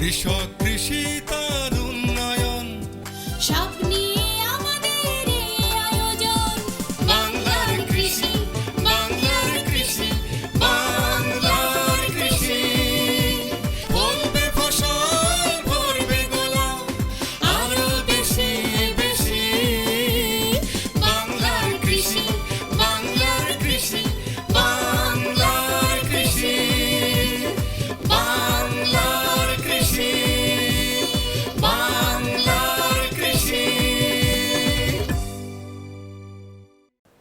কৃষক কৃষি তার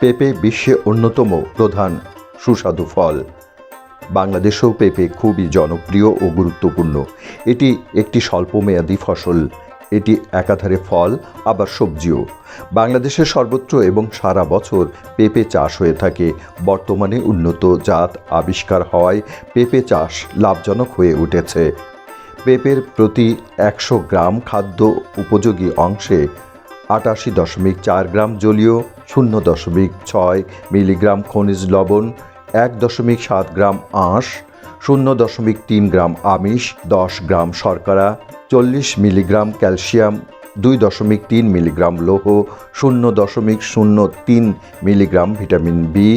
পেঁপে বিশ্বে অন্যতম প্রধান সুস্বাদু ফল। বাংলাদেশেও পেঁপে খুবই জনপ্রিয় ও গুরুত্বপূর্ণ। এটি একটি স্বল্পমেয়াদী ফসল। এটি একাধারে ফল, আবার সবজিও। বাংলাদেশের সর্বত্র এবং সারা বছর পেঁপে চাষ হয়ে থাকে। বর্তমানে উন্নত জাত আবিষ্কার হওয়ায় পেঁপে চাষ লাভজনক হয়ে উঠেছে। পেঁপের প্রতি একশো গ্রাম খাদ্য উপযোগী অংশে আটাশি দশমিক চার গ্রাম জলীয়, শূন্য দশমিক ছয় মিলিগ্রাম খনিজ লবণ, এক দশমিক সাত গ্রাম আঁশ, শূন্য দশমিক তিন গ্রাম আমিষ, দশ গ্রাম শর্করা, চল্লিশ মিলিগ্রাম ক্যালসিয়াম, দুই দশমিক তিন মিলিগ্রাম লৌহ, শূন্য দশমিক শূন্য তিন মিলিগ্রাম ভিটামিন বি,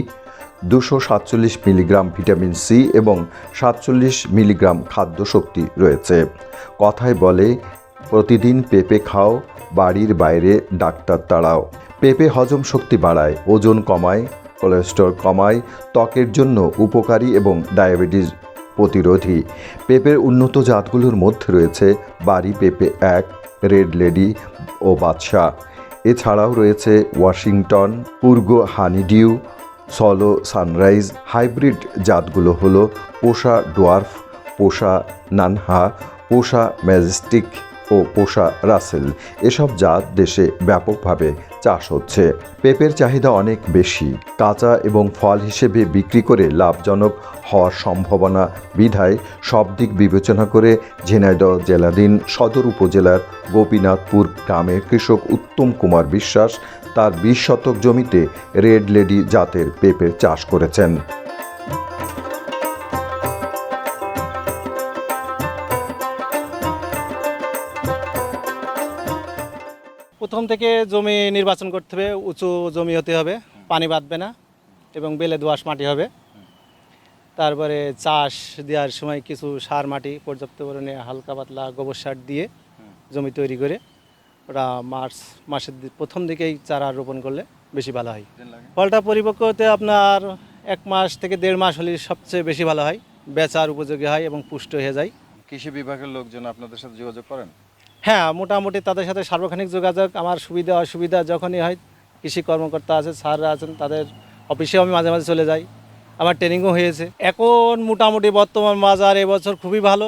দুশো সাতচল্লিশ মিলিগ্রাম ভিটামিন সি এবং সাতচল্লিশ মিলিগ্রাম খাদ্য শক্তি রয়েছে। কথায় বলে প্রতিদিন পেঁপে খাও, বাড়ির বাইরে ডাক্তার তাড়াও। পেঁপে হজম শক্তি বাড়ায়, ওজন কমায়, কোলেস্টেরল কমায়, ত্বকের জন্য উপকারী এবং ডায়াবেটিস প্রতিরোধী। পেঁপের উন্নত জাতগুলোর মধ্যে রয়েছে বাড়ি পেঁপে এক, রেড লেডি ও বাদশাহ। এছাড়াও রয়েছে ওয়াশিংটন পূর্গ হানিডিউ, সলো সানরাইজ। হাইব্রিড জাতগুলো হলো পোষা ডোয়ার্ফ, পোষা নানহা, পোষা ম্যাজেস্টিক ও পোষা রাসেল, এসব জাত দেশে ব্যাপকভাবে চাষ হচ্ছে। পেঁপের চাহিদা অনেক বেশি। কাঁচা এবং ফল হিসেবে বিক্রি করে লাভজনক হওয়ার সম্ভাবনা বিধায় সব দিক বিবেচনা করে ঝিনাইদহ জেলাধীন সদর উপজেলার গোপীনাথপুর গ্রামের কৃষক উত্তম কুমার বিশ্বাস তার বিশ শতক জমিতে রেড লেডি জাতের পেঁপের চাষ করেছেন। প্রথম থেকে জমি নির্বাচন করতে হবে উঁচু জমি হতে হবে পানি বাঁধবে না এবং বেলে দোআঁশ মাটি হবে। তারপরে চাষ দেওয়ার সময় কিছু সার মাটি পর্যাপ্ত পরিমাণে হালকা পাতলা গোবর সার দিয়ে জমি তৈরি করে ওটা মার্চ মাসের প্রথম দিকেই চারা রোপণ করলে বেশি ভালো হয়। ফলটা পরিপক্ক হতে আপনার এক মাস থেকে দেড় মাস হলে সবচেয়ে বেশি ভালো হয়। বেচার উপযোগী হয় এবং পুষ্ট হয়ে যায়। কৃষি বিভাগের লোকজন আপনাদের সাথে যোগাযোগ করেন? হ্যাঁ মোটামুটি তাদের সাথে সার্বক্ষণিক যোগাযোগ, আমার সুবিধা, অসুবিধা যখনই হয়, কৃষি কর্মকর্তা আছে স্যাররা আছেন, তাদের অফিসেও আমি মাঝে মাঝে চলে যাই। আমার ট্রেনিংও হয়েছে। এখন মোটামুটি বর্তমান বাজার এবছর খুবই ভালো।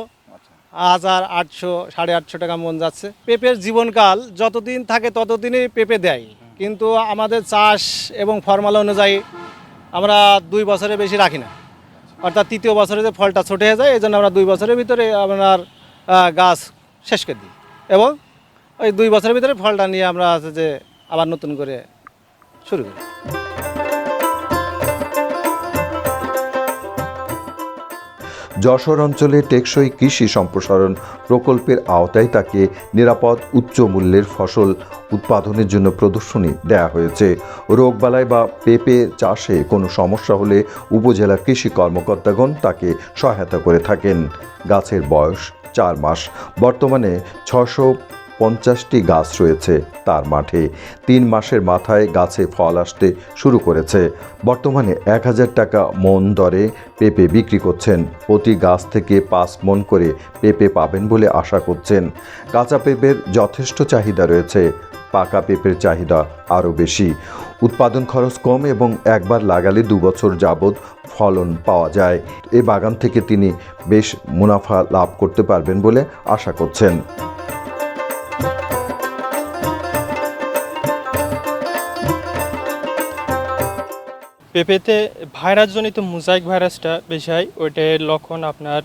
হাজার আটশো, সাড়ে আটশো টাকা মন যাচ্ছে। পেঁপের জীবনকাল যতদিন থাকে ততদিনই পেঁপে দেয়। কিন্তু আমাদের চাষ এবং ফর্মাল অনুযায়ী আমরা দুই বছরের বেশি রাখি না। অর্থাৎ তৃতীয় বছরে যে ফলটা ছোটে হয়ে যায় এই জন্য আমরা দুই বছরের ভিতরে আপনার গাছ শেষ করে দিই। এবং ওই দুই বছরের ভিতরে ফলটা নিয়ে আমরা আছে যে আবার নতুন করে শুরু করি। যশোর অঞ্চলে টেকসই কৃষি সম্প্রসারণ প্রকল্পের আওতায় তাকে নিরাপদ উচ্চ মূল্যের ফসল উৎপাদনের জন্য প্রদর্শনী দেয়া হয়েছে। রোগবালাই বা পেঁপে চাষে কোনো সমস্যা হলে উপজেলা কৃষি কর্মকর্তাগণ তাকে সহায়তা করে থাকেন। গাছের বয়স চার মাস। বর্তমানে ছশো পঞ্চাশটি গাছ রয়েছে তার মাঠে। তিন মাসের মাথায় গাছে ফল আসতে শুরু করেছে। বর্তমানে এক হাজার টাকা মন দরে পেঁপে বিক্রি করছেন। প্রতি গাছ থেকে পাঁচ মন করে পেঁপে পাবেন বলে আশা করছেন। কাঁচা পেঁপের যথেষ্ট চাহিদা রয়েছে। পাকা পেঁপের চাহিদা আরও বেশি। উৎপাদন খরচ কম এবং একবার লাগালে দু বছর যাবৎ ফলন পাওয়া যায়। এ বাগান থেকে তিনি বেশ মুনাফা লাভ করতে পারবেন বলে আশা করছেন। পেঁপেতে ভাইরাসজনিত মোজাইক ভাইরাসটা বেশি হয়, ওইটার লক্ষণ আপনার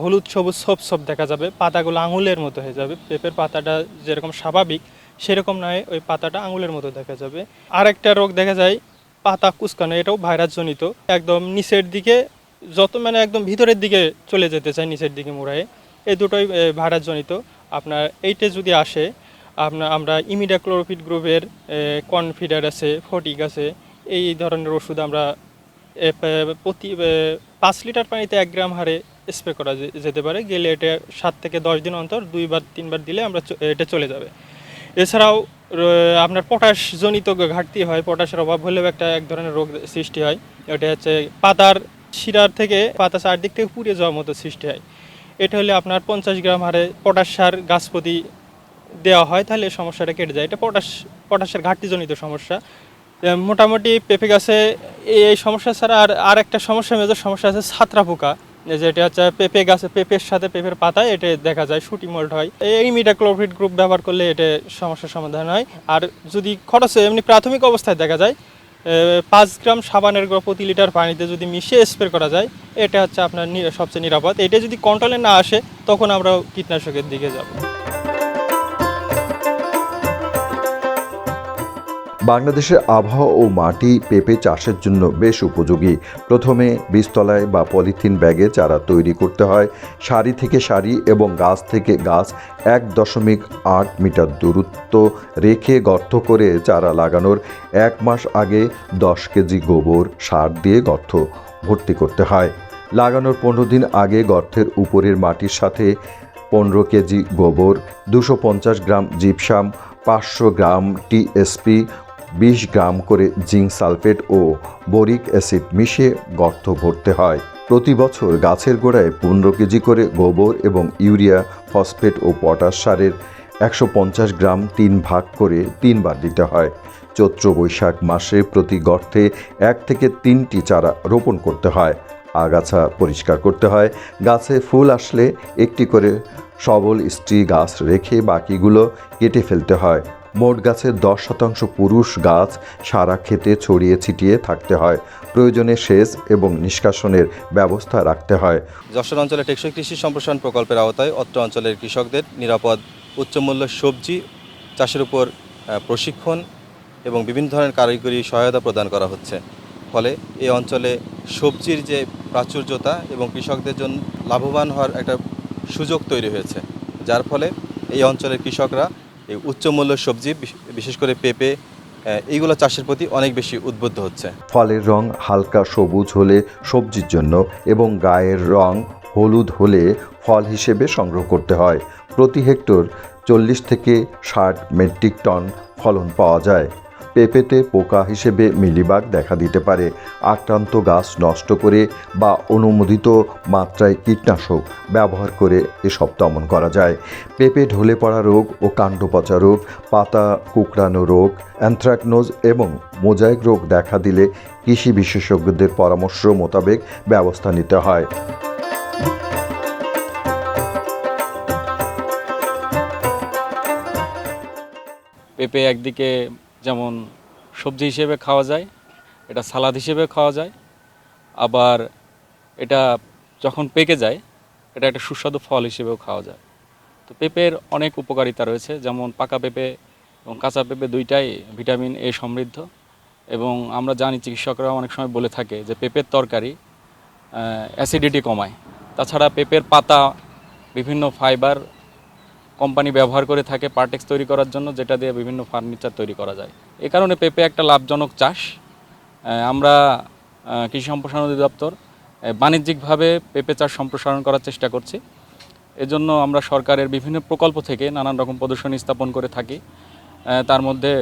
হলুদ, সবুজ, সব সব দেখা যাবে। পাতাগুলো আঙুলের মতো হয়ে যাবে। পেঁপের পাতাটা যেরকম স্বাভাবিক, সেরকম নয়, ওই পাতাটা আঙুলের মতো দেখা যাবে। আর একটা রোগ দেখা যায়, পাতা কুচকানো, এটাও ভাইরাসজনিত। একদম নিচের দিকে, যত মানে একদম ভিতরের দিকে চলে যেতে চায়, নিচের দিকে মোড়ায়। এই দুটোই ভাইরাসজনিত। আপনার এইটে যদি আসে, আপনার আমরা ইমিডাক্লোরোপিড গ্রুপের কনফিডার আছে ফটিক আছে, এই ধরনের ওষুধ আমরা প্রতি পাঁচ লিটার পানিতে এক গ্রাম হারে স্প্রে করা যেতে পারে, গেলে এটা সাত থেকে দশ দিন অন্তর দুইবার, তিনবার দিলে আমরা এটা চলে যাবে। এছাড়াও আপনার পটাশ জনিত ঘাটতি হয় পটাশের অভাব হলেও একটা, এক ধরনের রোগ সৃষ্টি হয়, এটা হচ্ছে পাতার শিরার থেকে, পাতা চারদিক থেকে পুড়ে যাওয়ার মতো সৃষ্টি হয়। এটা হলে আপনার পঞ্চাশ গ্রাম হারে পটাশ সার গাছ প্রতি দেওয়া হয়, তাহলে সমস্যাটা কেটে যায়। এটা পটাশ পটাশের ঘাটতিজনিত সমস্যা। মোটামুটি পেঁপে গাছে এই সমস্যা ছাড়া আর আর একটা সমস্যা, মেজর সমস্যা আছে ছাত্রা পোকা যেটা হচ্ছে পেঁপে গাছে, পেঁপের সাথে পেঁপের পাতায় এটা দেখা যায়, শুটি মোল্ড হয়। এই মিডাক্লোভিড গ্রুপ ব্যবহার করলে এটা সমস্যার সমাধান হয়। আর যদি খরচে এমনি প্রাথমিক অবস্থায় দেখা যায় পাঁচ গ্রাম সাবানের গুঁড়ো প্রতি লিটার পানিতে যদি মিশিয়ে স্প্রে করা যায়, এটা হচ্ছে আপনার সবচেয়ে নিরাপদ। এটা যদি কন্ট্রোলে না আসে, তখন আমরা কীটনাশকের দিকে যাব। বাংলাদেশের আবহাওয়া ও মাটি পেঁপে চাষের জন্য বেশ উপযোগী। প্রথমে বীজতলায় বা পলিথিন ব্যাগে চারা তৈরি করতে হয়। সারি থেকে সারি এবং গাছ থেকে গাছ এক দশমিক আট মিটার দূরত্ব রেখে গর্ত করে চারা লাগানোর এক মাস আগে দশ কেজি গোবর সার দিয়ে গর্ত ভর্তি করতে হয়। লাগানোর পনেরো দিন আগে গর্তের উপরের মাটির সাথে পনেরো কেজি গোবর, দুশো পঞ্চাশ গ্রাম জিপসাম, পাঁচশো গ্রাম টিএসপি বিশ গ্রাম করে জিঙ্ক সালফেট ও বোরিক অ্যাসিড মিশিয়ে গর্ত ভরতে হয়। প্রতি বছর গাছের গোড়ায় পনেরো কেজি করে গোবর এবং ইউরিয়া, ফসফেট ও পটাশ সারের একশো পঞ্চাশ গ্রাম তিন ভাগ করে তিনবার দিতে হয়। চৈত্র বৈশাখ মাসে প্রতি গর্তে এক থেকে তিনটি চারা রোপণ করতে হয়। আগাছা পরিষ্কার করতে হয়। গাছে ফুল আসলে একটি করে সবল স্ত্রী গাছ রেখে বাকিগুলো কেটে ফেলতে হয়। মোট গাছের দশ শতাংশ পুরুষ গাছ সারা ক্ষেতে ছড়িয়ে ছিটিয়ে থাকতে হয়। প্রয়োজনে সেচ এবং নিষ্কাশনের ব্যবস্থা রাখতে হয়। যশোর অঞ্চলে টেকসই কৃষি সম্প্রসারণ প্রকল্পের আওতায় অত্র অঞ্চলের কৃষকদের নিরাপদ, উচ্চমূল্য সবজি চাষের উপর প্রশিক্ষণ এবং বিভিন্ন ধরনের কারিগরি সহায়তা প্রদান করা হচ্ছে। ফলে এই অঞ্চলে সবজির যে প্রাচুর্যতা এবং কৃষকদের জন্য লাভবান হওয়ার একটা সুযোগ তৈরি হয়েছে, যার ফলে এই অঞ্চলের কৃষকরা এই উচ্চমূল্য সবজি, বিশেষ করে পেঁপে এইগুলো চাষের প্রতি অনেক বেশি উদ্বুদ্ধ হচ্ছে। ফলের রং হালকা সবুজ হলে সবজির জন্য এবং গায়ের রং হলুদ হলে ফল হিসেবে সংগ্রহ করতে হয়। প্রতি হেক্টর চল্লিশ থেকে ষাট মেট্রিক টন ফলন পাওয়া যায়। পেঁপেতে পোকা হিসেবে মিলিবাগ দেখা দিতে পারে। আক্রান্ত গাছ নষ্ট করে বা অনুমোদিত মাত্রায় কীটনাশক ব্যবহার করে এসব দমন করা যায়। পেঁপে ঢলে পড়া রোগ ও কাণ্ড পচা রোগ, পাতা কুকড়ানো রোগ, অ্যানথ্রাকনোজ এবং মোজাইক রোগ দেখা দিলে কৃষি বিশেষজ্ঞদের পরামর্শ মোতাবেক ব্যবস্থা নিতে হয়। পেঁপে একদিকে যেমন সবজি হিসেবে খাওয়া যায়, এটা সালাদ হিসেবে খাওয়া যায়, আবার এটা যখন পেকে যায়, এটা একটা সুস্বাদু ফল হিসেবেও খাওয়া যায়। তো পেঁপের অনেক উপকারিতা রয়েছে, যেমন পাকা পেঁপে এবং কাঁচা পেঁপে দুইটাই ভিটামিন এ সমৃদ্ধ এবং আমরা জানি চিকিৎসকরা অনেক সময় বলে থাকে যে পেঁপের তরকারি অ্যাসিডিটি কমায়। তাছাড়া পেঁপের পাতা, বিভিন্ন ফাইবার কোম্পানি ব্যবহার করে থাকে পার্টেক্স তৈরি করার জন্য, যেটা দিয়ে বিভিন্ন ফার্নিচার তৈরি করা যায়। এ কারণে পেঁপে একটা লাভজনক চাষ। আমরা কৃষি সম্প্রসারণ অধিদপ্তর বাণিজ্যিকভাবে পেঁপে চাষ সম্প্রসারণ করার চেষ্টা করছি। এজন্য আমরা সরকারের বিভিন্ন প্রকল্প থেকে নানান রকম প্রদর্শনী স্থাপন করে থাকি। তার মধ্যে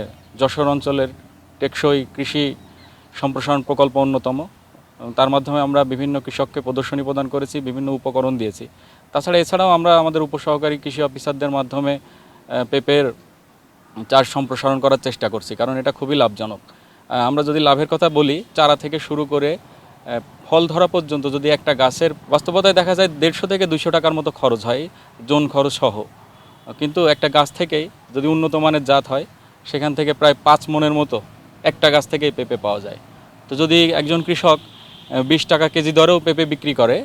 যশোর অঞ্চলের টেকসই কৃষি সম্প্রসারণ প্রকল্প অন্যতম। তার মাধ্যমে আমরা বিভিন্ন কৃষককে প্রদর্শনী প্রদান করেছি, বিভিন্ন উপকরণ দিয়েছি। তাছাড়া এছাড়াও আমরা আমাদের উপসহকারী কৃষি অফিসারদের মাধ্যমে পেঁপের চাষ সম্প্রসারণ করার চেষ্টা করছি, কারণ এটা খুবই লাভজনক। আমরা যদি লাভের কথা বলি, চারা থেকে শুরু করে ফল ধরা পর্যন্ত যদি একটা গাছের, বাস্তবতায় দেখা যায় দেড়শো থেকে দুশো টাকার মতো খরচ হয়, জোন খরচ সহ। কিন্তু একটা গাছ থেকেই যদি উন্নত মানের জাত হয়, সেখান থেকে প্রায় পাঁচ মনের মতো একটা গাছ থেকেই পেঁপে পাওয়া যায়। তো যদি একজন কৃষক বিশ টাকা কেজি দরেও পেঁপে বিক্রি করে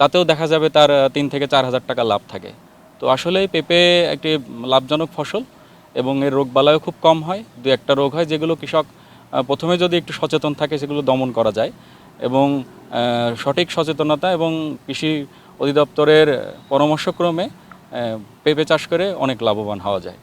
তাতেও দেখা যাবে তার তিন থেকে চার হাজার টাকা লাভ থাকে। তো আসলে পেঁপে একটি লাভজনক ফসল এবং এর রোগবালাইও খুব কম হয়। দু একটা রোগ হয় যেগুলো কৃষক প্রথমে যদি একটু সচেতন থাকে সেগুলো দমন করা যায় এবং সঠিক সচেতনতা এবং কৃষি অধিদপ্তরের পরামর্শক্রমে পেঁপে চাষ করে অনেক লাভবান হওয়া যায়।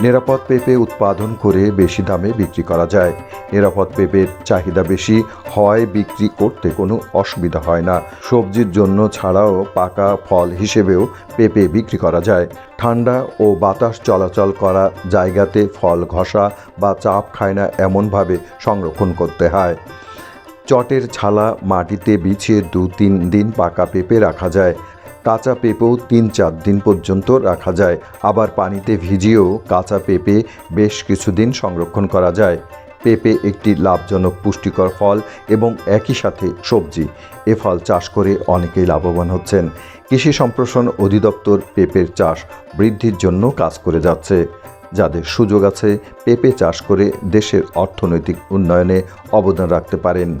নিরাপদ পেঁপে উৎপাদন করে বেশি দামে বিক্রি করা যায়। নিরাপদ পেঁপের চাহিদা বেশি হয়, বিক্রি করতে কোনো অসুবিধা হয় না। সবজির জন্য ছাড়াও পাকা ফল হিসেবেও পেঁপে বিক্রি করা যায়। ঠান্ডা ও বাতাস চলাচল করা জায়গাতে ফল ঘষা বা চাপ খায় না এমনভাবে সংরক্ষণ করতে হয়। চটের ছালা মাটিতে বিছিয়ে দু তিন দিন পাকা পেঁপে রাখা যায়। কাঁচা পেঁপেও তিন চার দিন পর্যন্ত রাখা যায়। আবার পানিতে ভিজিয়েও কাঁচা পেঁপে বেশ কিছুদিন সংরক্ষণ করা যায়। পেঁপে একটি লাভজনক, পুষ্টিকর ফল এবং একই সাথে সবজি। এ ফল চাষ করে অনেকেই লাভবান হচ্ছেন। কৃষি সম্প্রসারণ অধিদপ্তর পেঁপের চাষ বৃদ্ধির জন্য কাজ করে যাচ্ছে। যাদের সুযোগ আছে, পেঁপে চাষ করে দেশের অর্থনৈতিক উন্নয়নে অবদান রাখতে পারেন।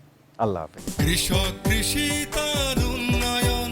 আল্লাহ হাফেজ। কৃষক কৃষি তার উন্নয়ন।